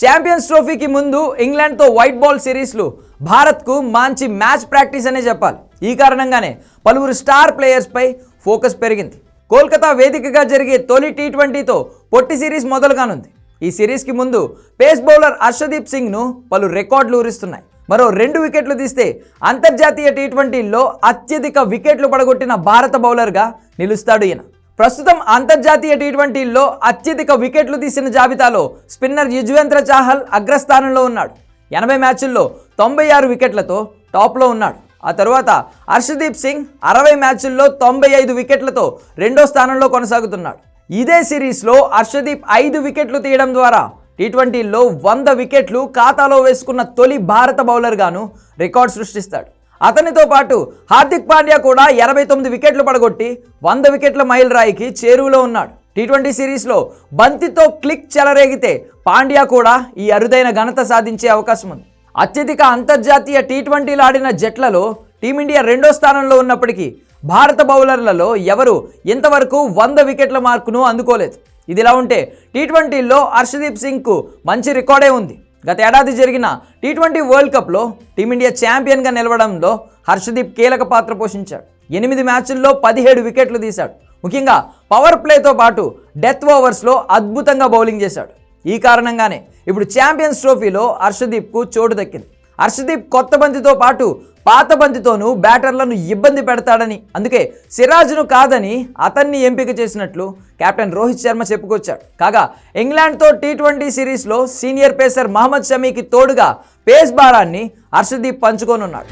Champions ట్రోఫీకి ముందు ఇంగ్లాండ్తో white ball సిరీస్లు. భారత్కు మంచి మ్యాచ్ ప్రాక్టీస్ అనే చెప్పాలి. ఈ కారణంగానే పలువురు స్టార్ ప్లేయర్స్పై ఫోకస్ పెరిగింది. కోల్కతా వేదికగా జరిగే తొలి టీ ట్వంటీతో పొట్టి సిరీస్ మొదలు కానుంది. ఈ సిరీస్కి ముందు పేస్ బౌలర్ హర్షదీప్ సింగ్ను పలు రికార్డులు ఊరిస్తున్నాయి. మరో రెండు వికెట్లు తీస్తే అంతర్జాతీయ టీ ట్వంటీల్లో అత్యధిక వికెట్లు పడగొట్టిన భారత బౌలర్గా నిలుస్తాడు ఈయన. ప్రస్తుతం అంతర్జాతీయ టీ ట్వంటీల్లో అత్యధిక వికెట్లు తీసిన జాబితాలో స్పిన్నర్ యుజ్వేంద్ర చాహల్ అగ్రస్థానంలో ఉన్నాడు. ఎనభై మ్యాచుల్లో తొంభై ఆరు వికెట్లతో టాప్లో ఉన్నాడు. ఆ తరువాత హర్షదీప్ సింగ్ అరవై మ్యాచుల్లో తొంభై ఐదు వికెట్లతో రెండో స్థానంలో కొనసాగుతున్నాడు. ఇదే సిరీస్లో హర్షదీప్ ఐదు వికెట్లు తీయడం ద్వారా టీ ట్వంటీల్లో వంద వికెట్లు ఖాతాలో వేసుకున్న తొలి భారత బౌలర్గాను రికార్డ్ సృష్టిస్తాడు. అతనితో పాటు హార్దిక్ పాండ్యా కూడా ఎనభై తొమ్మిది వికెట్లు పడగొట్టి వంద వికెట్ల మైల్ రాయికి చేరువలో ఉన్నాడు. టీ ట్వంటీ సిరీస్లో బంతితో క్లిక్ చెలరేగితే పాండ్యా కూడా ఈ అరుదైన ఘనత సాధించే అవకాశం ఉంది. అత్యధిక అంతర్జాతీయ టీ ట్వంటీలు ఆడిన జట్లలో టీమిండియా రెండో స్థానంలో ఉన్నప్పటికీ భారత బౌలర్లలో ఎవరు ఇంతవరకు వంద వికెట్ల మార్కును అందుకోలేదు. ఇదిలా ఉంటే టీ ట్వంటీల్లో హర్షదీప్ సింగ్కు మంచి రికార్డే ఉంది. గత ఏడాది జరిగిన టీ ట్వంటీ వరల్డ్ కప్లో టీమిండియా ఛాంపియన్గా నిలవడంలో హర్షదీప్ కీలక పాత్ర పోషించాడు. ఎనిమిది మ్యాచ్ల్లో పదిహేడు వికెట్లు తీశాడు. ముఖ్యంగా పవర్ ప్లేతో పాటు డెత్ ఓవర్స్లో అద్భుతంగా బౌలింగ్ చేశాడు. ఈ కారణంగానే ఇప్పుడు ఛాంపియన్స్ ట్రోఫీలో హర్షదీప్కు చోటు దక్కింది. హర్షదీప్ కొత్త బంతితో పాటు పాత బంతితోనూ బ్యాటర్లను ఇబ్బంది పెడతాడని. అందుకే సిరాజ్ను కాదని అతన్ని ఎంపిక చేసినట్లు కెప్టెన్ రోహిత్ శర్మ చెప్పుకొచ్చాడు. కాగా ఇంగ్లాండ్తో టీ ట్వంటీ సిరీస్లో సీనియర్ పేసర్ మహమ్మద్ షమీకి తోడుగా పేస్ భారాన్ని హర్షదీప్ పంచుకోనున్నాడు.